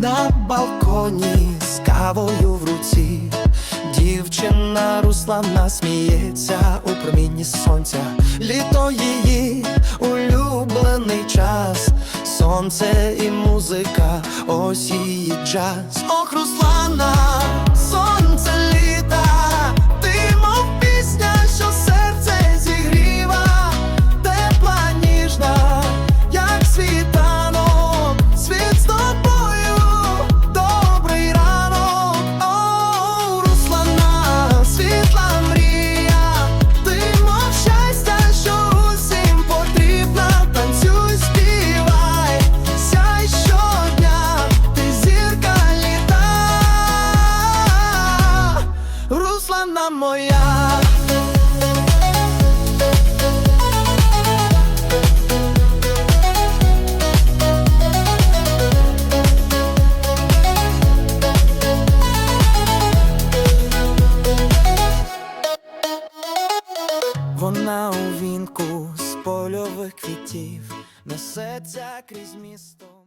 на балконі з кавою в руці. Дівчина Руслана сміється у промінні сонця, літо її улюблений час, сонце і музика, ось її джаз. Ох, Руслана, Руслана моя. Вона у вінку з польових квітів несеться крізь місто.